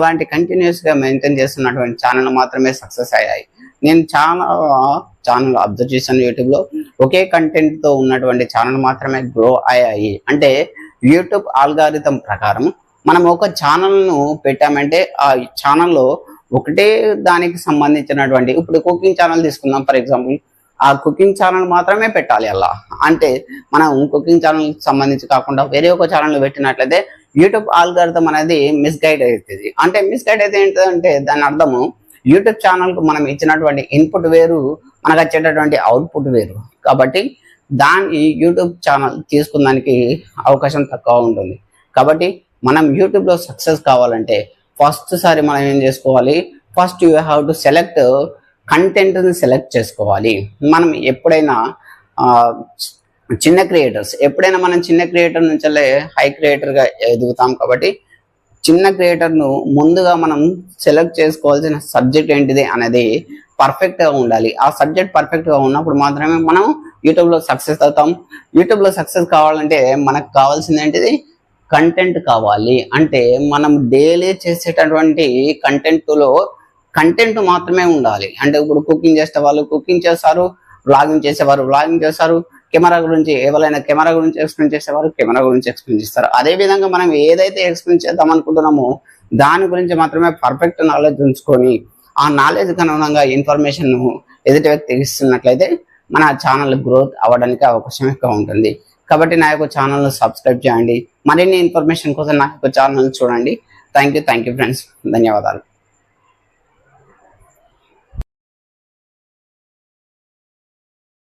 అలాంటి కంటిన్యూస్గా మెయింటైన్ చేస్తున్నటువంటి ఛానల్ మాత్రమే సక్సెస్ అయ్యాయి. నేను చాలా ఛానల్ అబ్జర్వ్ చేశాను యూట్యూబ్లో. ఒకే కంటెంట్తో ఉన్నటువంటి ఛానల్ మాత్రమే గ్రో అయ్యాయి. అంటే యూట్యూబ్ ఆల్గారిథం ప్రకారం మనం ఒక ఛానల్ను పెట్టామంటే ఆ ఛానల్లో ఒకటే దానికి సంబంధించినటువంటి ఇప్పుడు కుకింగ్ ఛానల్ తీసుకుందాం ఫర్ ఎగ్జాంపుల్ ఆ కుకింగ్ ఛానల్ మాత్రమే పెట్టాలి అలా. అంటే మనం కుకింగ్ ఛానల్ సంబంధించి కాకుండా వేరే ఒక ఛానల్ పెట్టినట్లయితే యూట్యూబ్ ఆల్గారిథం అనేది మిస్గైడ్ అవుతుంది. అంటే మిస్గైడ్ అయితే ఏంటంటే దాని అర్థము యూట్యూబ్ ఛానల్కు మనం ఇచ్చినటువంటి ఇన్పుట్ వేరు మనకు వచ్చేటటువంటి అవుట్పుట్ వేరు. కాబట్టి దాన్ని యూట్యూబ్ ఛానల్ తీసుకున్నానికి అవకాశం తక్కువ ఉంటుంది. కాబట్టి మనం యూట్యూబ్లో సక్సెస్ కావాలంటే ఫస్ట్ సారి మనం ఏం చేసుకోవాలి? First you have to select కంటెంట్ని సెలెక్ట్ చేసుకోవాలి. మనం ఎప్పుడైనా చిన్న క్రియేటర్స్. ఎప్పుడైనా మనం చిన్న క్రియేటర్ నుంచి హై క్రియేటర్గా ఎదుగుతాం కాబట్టి చిన్న క్రియేటర్ను ముందుగా మనం సెలెక్ట్ చేసుకోవాల్సిన సబ్జెక్ట్ ఏంటిది అనేది పర్ఫెక్ట్గా ఉండాలి. ఆ సబ్జెక్ట్ పర్ఫెక్ట్గా ఉన్నప్పుడు మాత్రమే మనం యూట్యూబ్లో సక్సెస్ అవుతాం. యూట్యూబ్లో సక్సెస్ కావాలంటే మనకు కావాల్సింది ఏంటిది? కంటెంట్ కావాలి. అంటే మనం డైలీ చేసేటటువంటి కంటెంట్లో కంటెంట్ మాత్రమే ఉండాలి. అంటే ఇప్పుడు కుకింగ్ చేసే వాళ్ళు కుకింగ్ చేస్తారు వ్లాగింగ్ చేసేవారు వ్లాగింగ్ చేస్తారు. కెమెరా గురించి ఎవరైనా కెమెరా గురించి ఎక్స్ప్లెయిన్ చేసేవారు కెమెరా గురించి ఎక్స్ప్లెయిన్ చేస్తారు. అదే విధంగా మనం ఏదైతే ఎక్స్ప్లెయిన్ చేద్దాం అనుకుంటున్నామో దాని గురించి మాత్రమే పర్ఫెక్ట్ నాలెడ్జ్ ఉంచుకొని ఆ నాలెడ్జ్ అనుగుణంగా ఇన్ఫర్మేషన్ ఎదుటి వ్యక్తికి ఇస్తున్నట్లయితే మన ఛానల్ గ్రోత్ అవ్వడానికి అవకాశం ఎక్కువ ఉంటుంది. కాబట్టి నా యొక్క ఛానల్ను సబ్స్క్రైబ్ చేయండి. మరిన్ని ఇన్ఫర్మేషన్ కోసం నా యొక్క ఛానల్ చూడండి. Thank you thank you friends ధన్యవాదాలు.